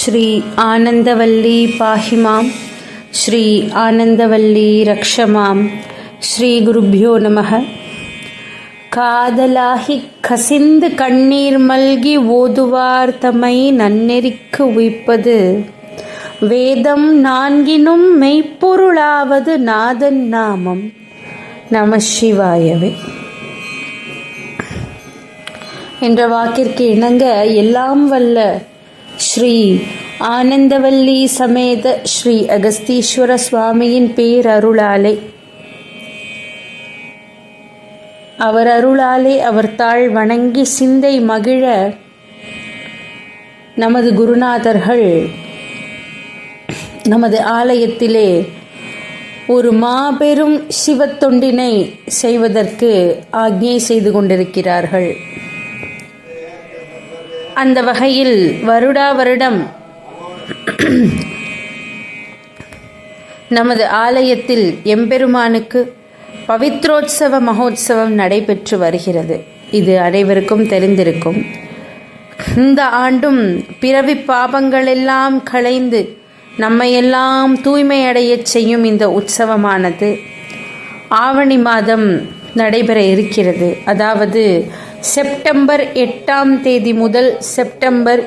श्री आनन्दवल्ली पाहि मां श्री आनन्दवल्ली रक्ष मां ஸ்ரீகுருப்பியோ நம காதலாகி கசிந்து கண்ணீர் மல்கி ஓதுவார் தம்மை நன்னெறிக்கு உய்ப்பது வேதம் நான்கினும் மெய்ப்பொருளாவது நாதன் நாமம் நம சிவாயவே என்ற வாக்கிற்கு இணங்க எல்லாம் வல்ல ஸ்ரீ ஆனந்தவல்லி சமேத ஸ்ரீ அகஸ்தீஸ்வர சுவாமியின் பேரருளாலே. அவர் அருளாலே அவர் தாழ் வணங்கி சிந்தை மகிழ நமது குருநாதர்கள் நமது ஆலயத்திலே ஒரு மாபெரும் சிவத்தொண்டினை செய்வதற்கு ஆக்ஞை செய்து கொண்டிருக்கிறார்கள். அந்த வகையில் வருடா வருடம் நமது ஆலயத்தில் எம்பெருமானுக்கு பவித்ரோத்சவ மகோத்சவம் நடைபெற்று வருகிறது. இது அனைவருக்கும் தெரிந்திருக்கும். இந்த ஆண்டும் பிறவி பாபங்களெல்லாம் களைந்து நம்மையெல்லாம் தூய்மையடையச் செய்யும் இந்த உற்சவமானது ஆவணி மாதம் நடைபெற இருக்கிறது. அதாவது செப்டம்பர் எட்டாம் தேதி முதல் செப்டம்பர்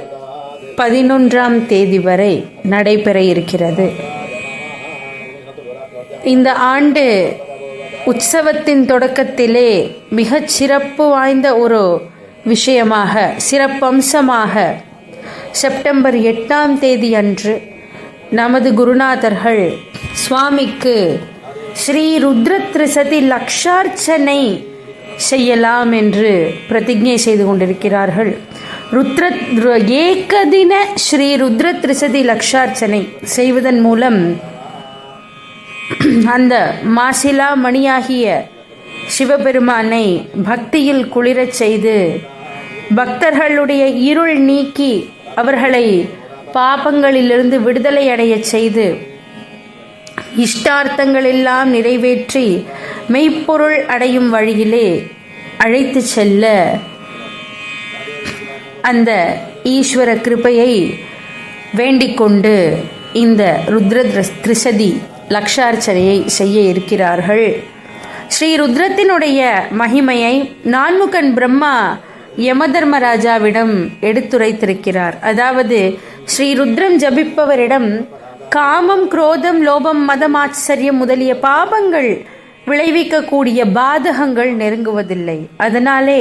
பதினொன்றாம் தேதி வரை நடைபெற இருக்கிறது. இந்த ஆண்டு உற்சவத்தின் தொடக்கத்திலே மிகச் சிறப்பு வாய்ந்த ஒரு விஷயமாக சிறப்பம்சமாக செப்டம்பர் எட்டாம் தேதி அன்று நமது குருநாதர்கள் சுவாமிக்கு ஸ்ரீ ருத்ர திரிசதி லக்ஷார்ச்சனை செய்யலாம் என்று பிரதிஜை செய்து கொண்டிருக்கிறார்கள். ருத்ர ஏகதின ஸ்ரீ ருத்ர திரிசதி லக்ஷார்ச்சனை செய்வதன் மூலம் அந்த மாசிலா மணியாகிய சிவபெருமானை பக்தியில் குளிரச் செய்து பக்தர்களுடைய இருள் நீக்கி அவர்களை பாபங்களிலிருந்து விடுதலை அடையச் செய்து இஷ்டார்த்தங்களெல்லாம் நிறைவேற்றி மெய்ப்பொருள் அடையும் வழியிலே அழைத்து செல்ல அந்த ஈஸ்வர கிருப்பையை வேண்டிக்கொண்டு இந்த ருத்ர திரிசதி லக்ஷார்ச்சனையை செய்ய இருக்கிறார்கள். ஸ்ரீ ருத்ரத்தினுடைய மகிமையை நான்முகன் பிரம்மா யமதர்மராஜாவிடம் எடுத்துரைத்திருக்கிறார். அதாவது ஸ்ரீ ருத்ரம் ஜபிப்பவரிடம் காமம் குரோதம் லோபம் மதம் ஆச்சரியம் முதலிய பாபங்கள் விளைவிக்கக்கூடிய பாதகங்கள் நெருங்குவதில்லை. அதனாலே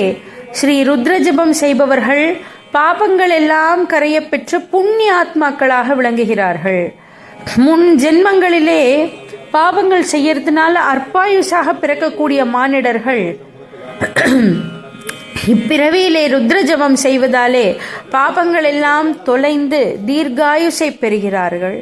ஸ்ரீ ருத்ர ஜபம் செய்பவர்கள் பாபங்கள் எல்லாம் கரையப்பெற்று புண்ணிய ஆத்மாக்களாக விளங்குகிறார்கள். முன் ஜென்மங்களிலே பாவங்கள் செய்யறதுனால அற்பாயுஷாக பிறக்கக்கூடிய மானிடர்கள். இப்பிறவியிலே ருத்ரஜபம் செய்வதாலே பாபங்கள் எல்லாம் தொலைந்து தீர்காயுசை பெறுகிறார்கள்.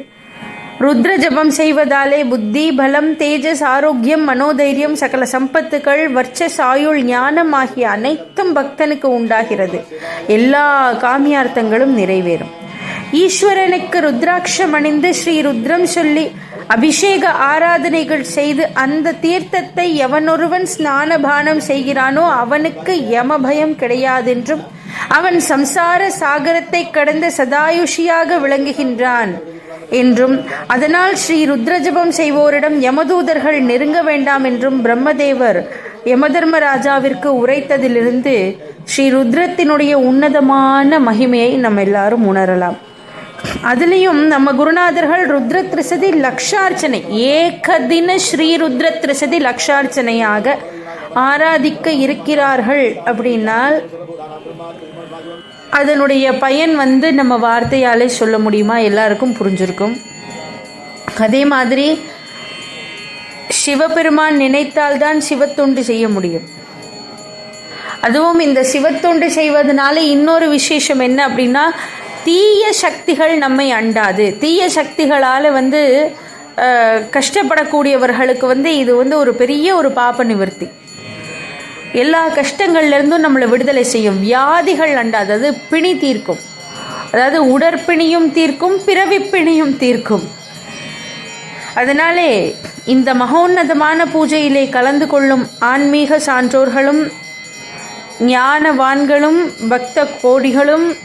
ருத்ர ஜபம் செய்வதாலே புத்தி பலம் தேஜஸ் ஆரோக்கியம் மனோதைரியம் சகல சம்பத்துகள் வர்ச்சஸ் ஆயுள் ஞானம் ஆகிய அனைத்தும் பக்தனுக்கு உண்டாகிறது. எல்லா காமியார்த்தங்களும் நிறைவேறும். ஈஸ்வரனுக்கு ருத்ராட்சம் அணிந்து ஸ்ரீ ருத்ரம் சொல்லி அபிஷேக ஆராதனைகள் செய்து அந்த தீர்த்தத்தை எவனொருவன் ஸ்நானபானம் செய்கிறானோ அவனுக்கு யமபயம் கிடையாதென்றும் அவன் சம்சார சாகரத்தை கடந்த சதாயுஷியாக விளங்குகின்றான். என்றும் அதனால் ஸ்ரீ ருத்ரஜபம் செய்வோரிடம் யமதூதர்கள் நெருங்க வேண்டாம் என்றும் பிரம்மதேவர் யமதர்மராஜாவிற்கு உரைத்ததிலிருந்து ஸ்ரீ ருத்ரத்தினுடைய உன்னதமான மகிமையை நம்ம எல்லாரும் உணரலாம். அதுலேயும் நம்ம குருநாதர்கள் ருத்ர திருசதி லக்ஷார்ச்சனை ஏகதின ஸ்ரீ ருத்ர திருசதி லக்ஷார்ச்சனையாக ஆராதிக்க இருக்கிறார்கள் அப்படின்னால் அதனுடைய பயன் வந்து நம்ம வார்த்தையாலே சொல்ல முடியுமா? எல்லாருக்கும் புரிஞ்சிருக்கும். அதே மாதிரி சிவபெருமான் நினைத்தால்தான் சிவத்தொண்டு செய்ய முடியும். அதுவும் இந்த சிவத்தொண்டு செய்வதனால இன்னொரு விசேஷம் என்ன அப்படின்னா தீய சக்திகள் நம்மை அண்டாது. தீய சக்திகளால் வந்து கஷ்டப்படக்கூடியவர்களுக்கு வந்து இது வந்து ஒரு பெரிய ஒரு பாப்ப நிவர்த்தி. எல்லா கஷ்டங்கள்லேருந்தும் நம்மளை விடுதலை செய்யும். வியாதிகள் அண்ட அதாவது பிணி தீர்க்கும். அதாவது உடற்பிணியும் தீர்க்கும் பிறவிப்பிணியும் தீர்க்கும். அதனாலே இந்த மகோன்னதமான பூஜையிலே கலந்து கொள்ளும் ஆன்மீக சான்றோர்களும் ஞானவான்களும் பக்த கோடிகளும்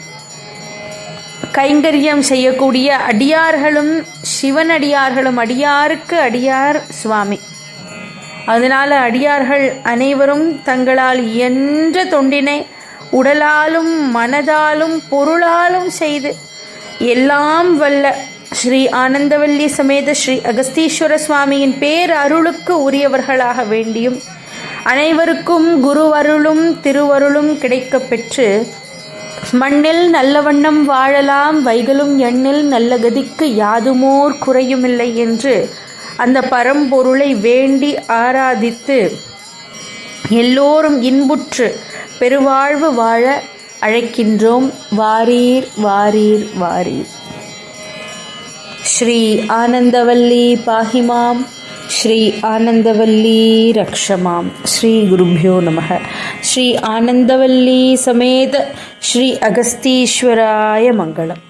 கைங்கரியம் செய்யக்கூடிய அடியார்களும் சிவனடியார்களும் அடியாருக்கு அடியார் சுவாமி. அதனால் அடியார்கள் அனைவரும் தங்களால் இயன்ற தொண்டினை உடலாலும் மனதாலும் பொருளாலும் செய்து எல்லாம் வல்ல ஸ்ரீ ஆனந்தவல்லி சமேத ஸ்ரீ அகஸ்தீஸ்வர சுவாமியின் பேர் அருளுக்கு உரியவர்களாக வேண்டியும் அனைவருக்கும் குருவருளும் திருவருளும் கிடைக்க பெற்று மண்ணில் நல்ல வண்ணம் வாழலாம் வைகளும் எண்ணில் நல்ல கதிக்கு யாதுமோர் குறையுமில்லை என்று அந்த பரம்பொருளை வேண்டி ஆராதித்து எல்லோரும் இன்புற்று பெருவாழ்வு வாழ அழைக்கின்றோம். வாரீர் வாரீர் வாரீர். ஸ்ரீ ஆனந்தவல்லி பாஹிமாம் ஸ்ரீ ஆனந்தவல்லி ரக்ஷமாம். ஸ்ரீ குருபியோ நமः ஸ்ரீ ஆனந்தவல்லி சமேத ஸ்ரீ அகஸ்தீஸ்வராய மங்களம்.